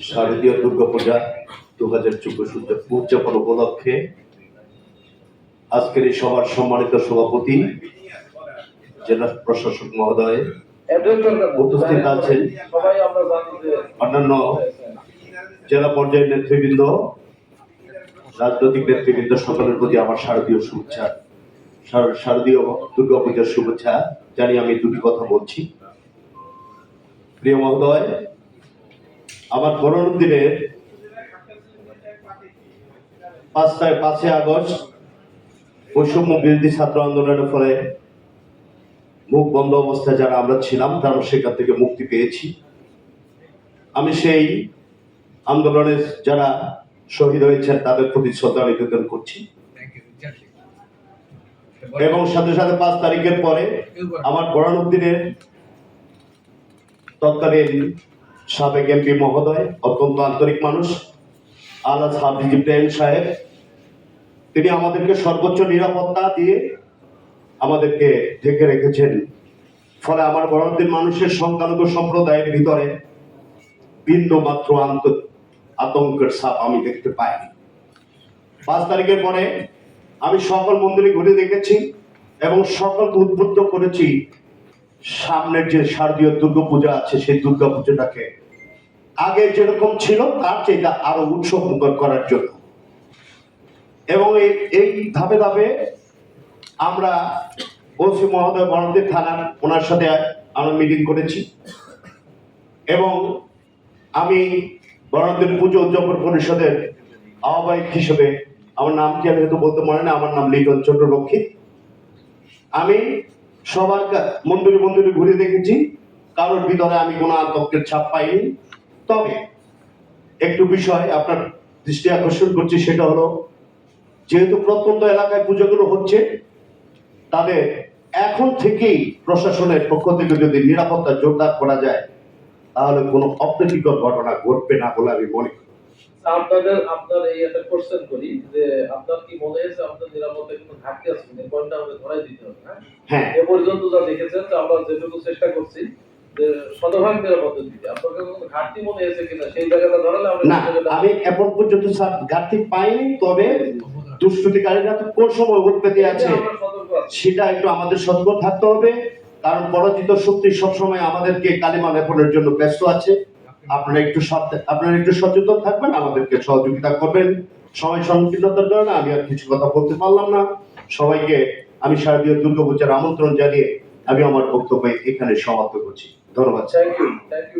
শারদীয় দুর্গাপূজা দু হাজার চব্বিশ উদযাপন উপলক্ষে আজকের এই সভার সম্মানিত সভাপতি জেলা প্রশাসক মহোদয় উপস্থিত আছেন। অন্যান্য জেলা পর্যায়ের নেতৃবৃন্দ, রাজনৈতিক নেতৃবৃন্দ সকলের প্রতি আমার শারদীয় শুভেচ্ছা, শার- শারদীয় দুর্গাপূজার শুভেচ্ছা জানি আমি দুটি কথা বলছি। প্রিয় মহোদয় আমার করোনার দিনের পাঁচটায় পাঁচই আগস্ট বৈষম্য বিরোধী ছাত্র আন্দোলনের ফলে মুখ বন্ধ অবস্থায় যারা আমরা ছিলাম তারা সেখান থেকে মুক্তি পেয়েছি। আমি সেই আন্দোলনের যারা শহীদ হয়েছেন তাদের প্রতি শ্রদ্ধা নিবেদন করছি। এবং সাথে সাথে পাঁচ তারিখের পরে আমার বরানুদ্দিনের তৎকালীন সাবেক এমপি মহোদয়, অত্যন্ত আন্তরিক মানুষ আলাজ হাফিজ ইব্রাহিম সাহেব। তিনি আমাদেরকে সর্বোচ্চ নিরাপত্তা দিয়ে আমাদেরকে ঢেকে রেখেছেন। ফলে আমার বরাদ্দিন মানুষের সংখ্যালঘু সম্প্রদায়ের ভিতরে বিন্দু মাত্র আতঙ্কের ছাপ আমি দেখতে পাইনি। পাঁচ তারিখের পরে আমি সকল মন্দিরে ঘুরে দেখেছি এবং সকলকে উদ্বুদ্ধ করেছি। সামনের যে শারদীয় দুর্গা পূজা আছে, সেই দুর্গা দুর্গাপূজাটাকে আগে যেরকম ছিল, তার চেয়ে আরও উৎসব মুখর করার জন্য। এবং এই ধাপে ধাপে আমরা ওসি মহোদয় বরন্দির থানার ওনার সাথে আমরা মিটিং করেছি। এবং আমি বরন্দির পুজো উদযাপন পরিষদের আহ্বায়ক হিসেবে, আমার নাম কি আমি বলতে মনে না, আমার নাম লিটন চন্দ্রলক্ষ্মী। আমি সবার মন্দিরে মন্দিরে ঘুরে দেখেছি, কারোর ভিতরে আমি কোনো আতঙ্কের ছাপ পাইনি। তবে একটু বিষয় আপনার দৃষ্টি আকর্ষণ করছি সেটা হলো যেহেতু প্রত্যন্ত এলাকায় পুজোগুলো হচ্ছে তাদের এখন থেকেই প্রশাসনের পক্ষ থেকে যদি নিরাপত্তা জোরদার করা যায় তাহলে কোনো অপ্রীতিকর ঘটনা ঘটবে না বলে আমি মনে করি। আপনাদের আপনার এই একটা কোশ্চেন করি যে আপনার কি মনে হয়েছে আপনার নিরাপত্তায় কোনো ঘাটতি আছে আমাদের ধরাই দিতে হবে হ্যাঁ? হ্যাঁ। এ পর্যন্ত যা দেখেছেন আমরা যেটুকু চেষ্টা করছি যে শতভাগ নিরাপত্তা দিতে আপনার কাছে কোনো ঘাটতি হয়েছে কিনা? সেই জায়গাটা ধরালে আমরা না আমি এখন পর্যন্ত ঘাটতি পাইনি তবে দুষ্কৃতিকারীরা তো কোন সময় উৎপত্তি আছে আমরা সতর্ক আছি। সেটা একটু আমাদের সতর্ক থাকতে হবে কারণ পরাজিত শক্তি সবসময় আমাদেরকে কালিমা লেপনের জন্য ব্যস্ত আছে। আপনারা একটু আপনারা একটু সচেতন থাকবেন আমাদেরকে সহযোগিতা করবেন। সময় সংকীর্ণতার কারণে আমি আর কিছু কথা বলতে পারলাম না। সবাইকে আমি শারদীয় দুর্গাপূজার আমন্ত্রণ জানিয়ে আমি আমার বক্তব্য এখানে সমাপ্ত করছি। ধন্যবাদ।